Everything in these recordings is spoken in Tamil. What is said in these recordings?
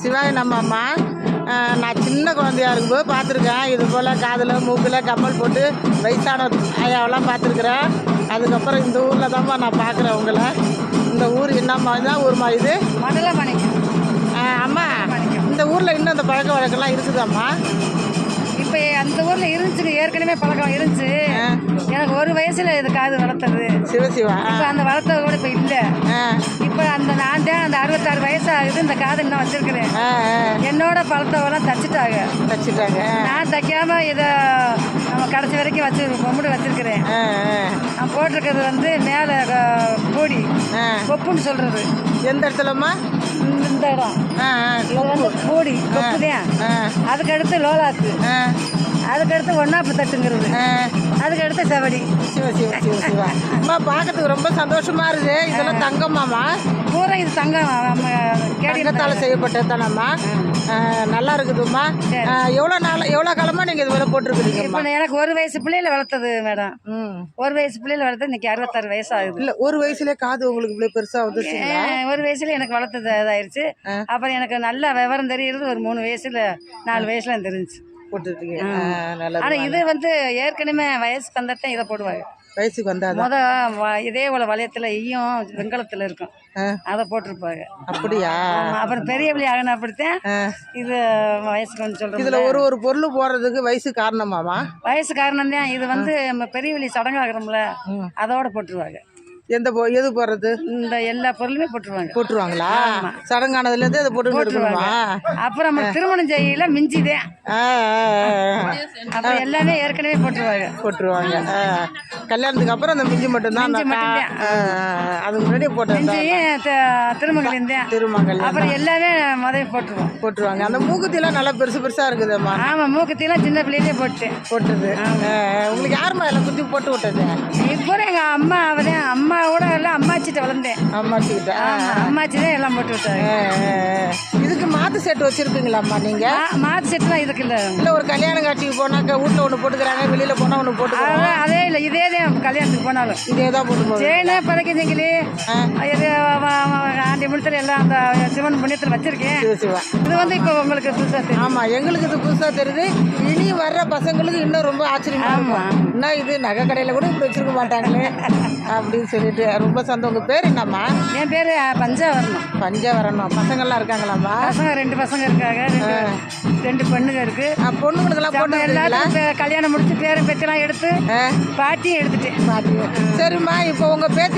சிவாய நம்ம அம்மா நான் சின்ன குழந்தையா இருக்கும்போது பார்த்துருக்கேன். இது போல் காதில் மூக்கில் கம்மல் போட்டு வயசான ஐயாவெல்லாம் பார்த்துருக்குறேன். அதுக்கப்புறம் இந்த ஊரில் தான்மா நான் பார்க்குறேன் உங்களை. இந்த ஊர் என்னம்மா தான் ஊர்மா இது? மடலை மணிக்கம் அஹ், அம்மா இந்த ஊரில் இன்னும் அந்த பழக்க வழக்கம்லாம் இருக்குதாம்மா? இப்போ அந்த ஊர்ல இருந்துச்சுங்க ஏற்கனவே பழக்கம் இருந்துச்சு. எனக்கு ஒரு வயசுல இது காது வளர்த்தது. சிவசிவா இப்போ அந்த வளர்த்தது கூட இப்போ இல்லை. இப்போ அந்த நான் தான் அந்த அறுபத்தாறு வயசு ஆகுது இந்த காது இன்னும் வச்சிருக்கிறேன் என்னோட பழத்தவெல்லாம் தச்சுட்டாங்க. வச்சுட்டாங்க நான் தைக்காம இதை கடைசி வரைக்கும் வச்சு பொம்புடு வச்சிருக்கிறேன். நான் போட்டிருக்கிறது வந்து மேலே கோடி கொப்புன்னு சொல்றது. எந்த இடத்துலம்மா? இந்த- இடம். கோடி கொப்பு தான். ஆ. அதுக்கு அடுத்து லோலாக்கு. ஆ. அதுக்கு அடுத்து ஒன்னாப்பு தட்டுங்கிறது. ஆ. அதுக்கு அடுத்து செவடி. சிவ சிவ சிவ சிவா. அம்மா பார்க்கறதுக்கு ரொம்ப சந்தோஷமா இருக்குது. இதெல்லாம் தங்கம்மாம்மா பூரா இது தங்கம் நம்ம கேடி தங்கத்தால் செய்யப்பட்டது தானம்மா நல்லா இருக்குதும்மா. எவ்வளோ நாள் எவ்வளோ காலமாக நீங்கள் இது வேலை இப்போ போட்டிருக்குறீங்கம்மா எனக்கு ஒரு வயசு பிள்ளையில வளர்த்தது மேடம். ஒரு வயசு பிள்ளையில வளர்த்தது இன்னைக்கு அறுபத்தாறு வயசு ஆகுது இல்லை ஒரு வயசுல காது உங்களுக்கு இவ்வளோ பெருசாக அஹ் ஒரு வயசுல எனக்கு வளர்த்தது இதாயிருச்சு. அப்புறம் எனக்கு நல்ல விவரம் தெரியுறது ஒரு மூணு வயசுல நாலு வயசுல தெரிஞ்சு போட்டுருக்கீங்க. நல்லது ஆனா இது வந்து ஏற்கனவே வயசுக்கு வந்ததான் இதை போடுவாங்க. வயசுக்கு முத வ- இதே போல வளையத்துல ஈயும் வெங்கலத்துல இருக்கும். ஆ. அதை போட்டிருப்பாங்க. அப்படியா? ஆமா, அப்புறம் பெரிய பிள்ளை ஆகணும் அப்படித்தான் ஆ. இது வயசுக்கு வந்து சொல்றோம் இதில் ஒரு ஒரு பொருள் போடுறதுக்கு வயசு காரணமாமா வயசு காரணம் தான் இது வந்து நம்ம பெரிய வழி சடங்காகிறோம்ல அதோட போட்டுருவாங்க. எந்த பொ எது போடுறது? இந்த எல்லா பொருளுமே போட்டுருவாங்க. போட்டுருவாங்களா? சடங்கானதுலேருந்து அதை போட்டு இருக்கணுமா அப்புறம் நம்ம திருமணம் செய்யல மிஞ்சிதேன் ஆ ஆ, ஆ. அப்புறம் எல்லாமே ஏற்கனவே போட்டுருவாங்க. போட்டுருவாங்க. ஆ. கல்யாணத்துக்கு அப்புறம் அந்த மிஞ்சி மட்டும்தான் அந்த மிஞ்சி கா- மட்டும்தான். ஆ, ஆ, அது முன்னாடியே போட்டது தான் திருமங்கல் அப்புறம் எல்லாமே முதல்ல போட்டுருவோம். போட்டுருவாங்க. அந்த மூக்குத்திலாம் நல்லா பெருசு பெருசா இருக்குதும்மா. ஆமா மூக்கத்திலாம் சின்ன பிள்ளையிலே போட்டேன் போட்டது. உங்களுக்கு யாரும்மா எல்லாம் குத்தி போட்டு விட்டது? இப்போ எங்க அம்மா அவதான் அம்மாவோட அம்மாச்சிட்ட வளர்ந்தேன். அம்மாச்சிக்கிட்ட ஆமா அம்மாச்சி தான் எல்லாம் போட்டு விட்டாங்க. இதுக்கு மாத்து செட் வச்சிருப்பீங்களாம்மா நீங்க? மாத்து செட்டுலாம் இதுக்கு இல்லை. இல்ல ஒரு கல்யாண காட்சிக்கு போனாக்க வீட்டுல ஒண்ணு போட்டுக்கிறாங்க வெளியில போனா ஒண்ணு போட்டுக்கிறாங்க அதெல்லாம் அதே இல்லை இதே தான் கல்யாணத்துக்கு போனாலும். இதே தான் போட்டு செயினே பதைக்கஞ்சிங்களே முடித்தல எல்லாம் அந்த சிவன் புண்ணியத்தில் வச்சிருக்கேன். இது வந்து இப்போ உங்களுக்கு புதுசாக தெரியும் ஆமா எங்களுக்கு இது புதுசா தெரியுது. இனி வர்ற பசங்களுக்கு இன்னும் ரொம்ப ஆச்சரியமா இருக்கும். என்ன இது நகை கடையில கூட இப்படி வச்சிருக்க மாட்டாங்களே? அப்படின்னு சொல்லிட்டு ரொம்ப சந்தோஷம். உங்க பேர் என்னம்மா? என் பேர் பஞ்சா வரணும் பஞ்சவரணம் பசங்கள்லாம் இருக்காங்களாம்மா? பசங்க ரெண்டு பசங்க இருக்காங்க. ரெண்டு பொண்ணுங்க இருக்கு. பொண்ணுங்களுக்கெல்லாம் நம்ம போட்டு எல்லாத்துக்கும் பே- கல்யாணம் முடிச்சு பேரும் பெற்றெல்லாம் எடுத்து பாட்டியும் எடுத்துட்டேன். பாத்தீங்க சரிம்மா இப்போ உங்க பேத்திங்களுக்குலாம்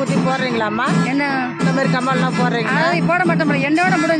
குத்தி போடுறீங்களாம்மா? என்ன? இந்த மாதிரி கம்மல்லாம் போடுறீங்களா? போட மாட்டோம் என்னோட முடிஞ்சு